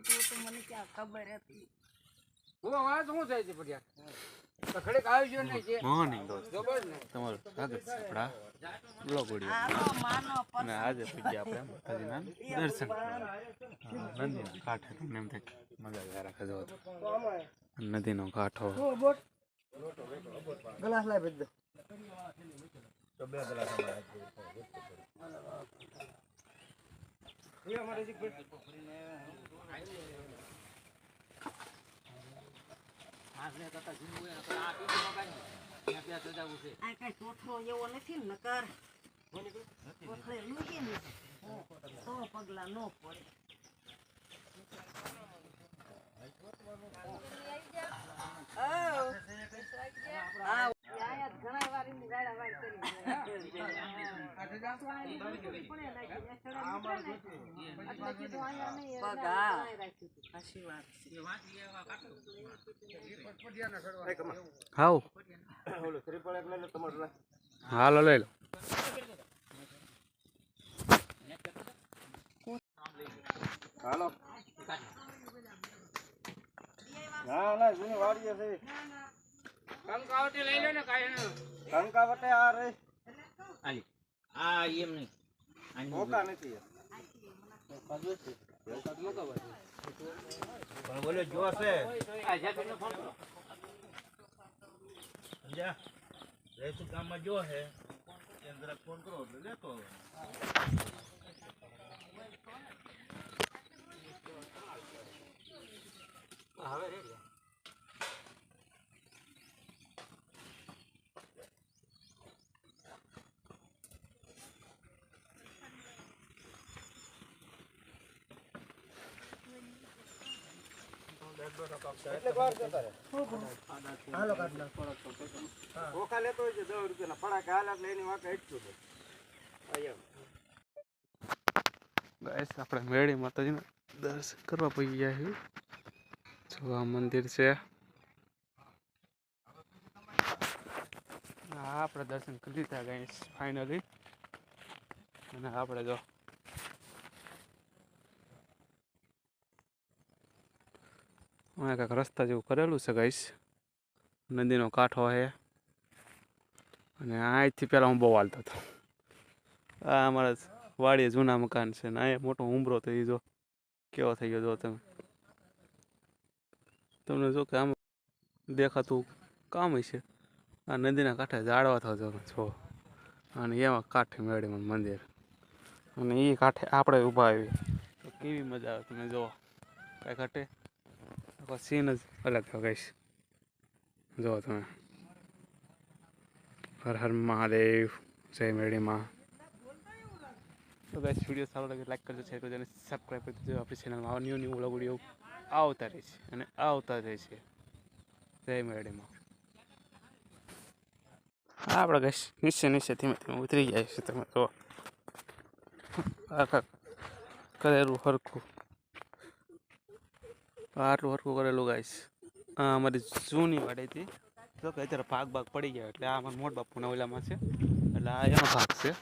બધું તો મને ક્યાં ખબર હતી. હું અવાજ શું થાય છે પડ્યા તો ખડેક આવી ગયો ને છે મોર્નિંગ દોસ્ત. જબર ને? તમારું સ્વાગત છે આપણા. બ્લોગ માનો અને આજે પછી આપણે માતાજીના દર્શન. નદીના કાંઠે તમને એમ થાય મજા જ રાખે જો નદીનો કાંઠો ગ્લાસ લાવી ભેજ દે આ કઈ ટોઠો એવો નથી ને નકર. કોથળે મૂકી ને સો પગલા નો પડે. આવ. આવ. આયા જ ઘણા વાર વાર કરી. હાલો લઈ લો. હાલો. ના ના જૂની વાડીએ છે. કંકાવટી લઈ લો ને કાંઈ કંકાવટે આ રે આ એમ નહીં. મોકા નથી પણ બોલો જો છે સમજ્યા? રેસુ કામમાં જો છે એને ફોન કરો એટલે લેતો હવે. એટલે વાર જતા રહે હાલો કાઢ નાખ ઓખા લેતો હોય છે દસ રૂપિયાના ફડાકા હાલ એટલે એની વાંકે એટલું છે ગાઈસ આપણે મેળી માતાજીના દર્શન કરવા પડી ગયા છે જો આ મંદિર છે. આપણે દર્શન કરી લીધા ગઈ ફાઇનલી અને આપણે જો અહીંયા કાંઈક રસ્તા જેવું કરેલું છે ગઈશ નદીનો કાંઠો છે. અને અહીંથી પહેલાં હું બહુ હાલતો હતો. આ અમારા વાડીએ જૂના મકાન છે ને અહીંયા મોટો ઉંબરો તો એ જો કેવો થઈ ગયો જો તમે. તમને જો કે આમ દેખાતું કામ છે આ નદીના કાંઠે જાળવા થતો જો. અને એમાં કાંઠે મેળીમાં મંદિર. અને એ કાંઠે આપણે ઊભા આવી તો કેવી મજા આવે તમે જુઓ કાંઈ ઘટે આખો સીન જ અલગ થયો ગઈશ જુઓ તમે હર હર મહાદેવ જય મેળીમાં તો ગાઈસ વીડિયો સારો લાગે લાઈક કરજો શેર કરજો અને સબસ્ક્રાઈબ કરી દેજો આપણી ચેનલમાં આવા ન્યૂ ન્યૂ વ્લોગ વીડિયો આવતા રહે છે અને આવતા રહે છે જય મેળીમાં આપણે ગાઈસ નીચે નીચે ધીમે ધીમે ઉતરી જાય છે તમે જો આખા કરેલું હરખું આટલું હરખું કરેલું ગાઈશ આ અમારી જૂની વાડી હતી. જો કે અત્યારે ભાગ ભાગ પડી ગયા એટલે આ અમારા મોટ બાપુના ઓલામાં છે. એટલે આ એનો ભાગ છે.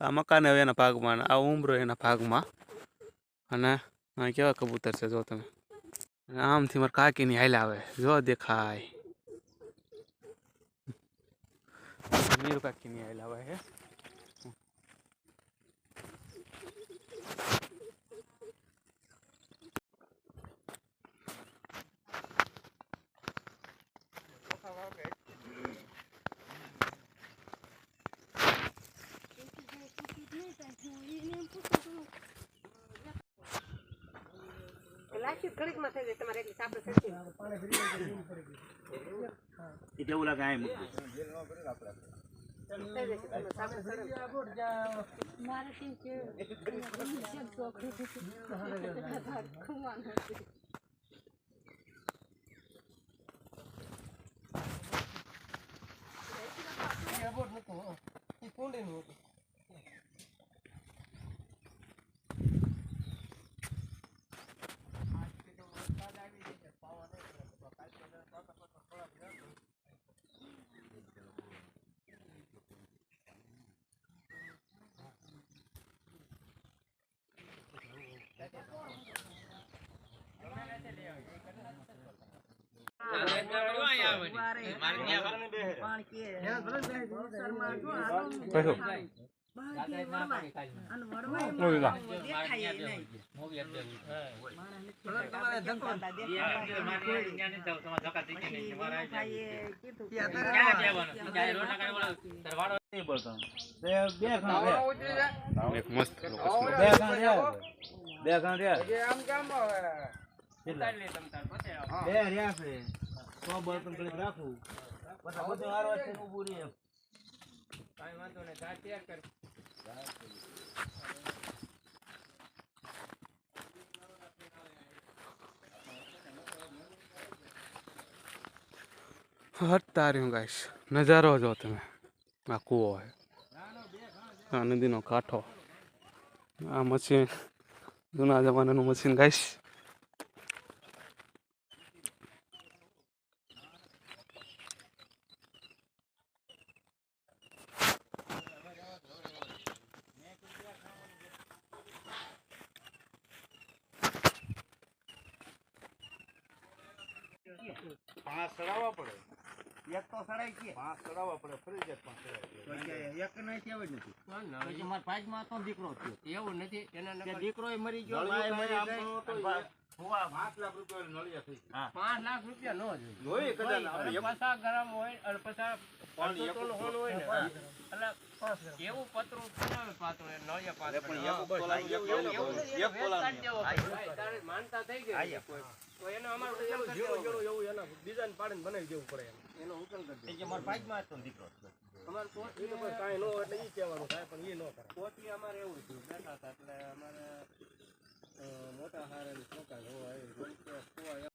આ મકાન હવે એના ભાગમાં, આ ઉમરો એના ભાગમાં. અને આ કેવા કબૂતર છે, જો તમે. આમથી મારા કાકીની હાલ આવે. જો દેખાય. મીર કાકીની હાલ આવે હે લાસ્ટ ઘડીકમાં થઈ જાય તમારે એટલી લાગે આ મૂકી. મારે બોલતા. બે બે રહ્યા. બે રહ્યા છે. બે ખાણ રહ્યા છે. આમ કેમ હવે? કેટલા? છે સો બળતણ ઘડીક રાખું પછી બધું હારો છે ને હટતા રહ્યું ગાઈશ નજારો જો તમે આ કૂવો છે આ નદીનો કાંઠો આ મશીન જૂના જમાનાનું મશીન ગાઈશ પાંચ સડાવવા પડે. એક તો સડાય કે. પાંચ સડાવવા પડે ફરજિયાત પાંચ સડાવવા એક નહીં કેવું નથી. પછી મારા ભાઈમાં તો દીકરો થયો. એવું નથી એના દીકરો મરી ગયો મરી. હોવા પાંચ લાખ રૂપિયા નળિયા થઈ. પાંચ લાખ રૂપિયા નો જોઈએ જોઈ કદાચ આપણે એક- પચાસ ગ્રામ હોય અને પચાસ હોય ને એટલે એવું પતરું બનાવે પાતળું એ નળિયા પાતળું. પણ એક તોલાનું એક એવું એવું નથી, એક એનો તોલાનું વેચાણ જેવો ભાઈ. તારે માનતા થઈ ગઈ છે કોઈ. તો એનો અમારો કાંઈ કરી દેવો. પડે. એનો ઉકેલ કરી દેવો. અમારે અમારે એવું થયું. બેઠા હતા એટલે અમારે મોટા હારા ટોકા જોવા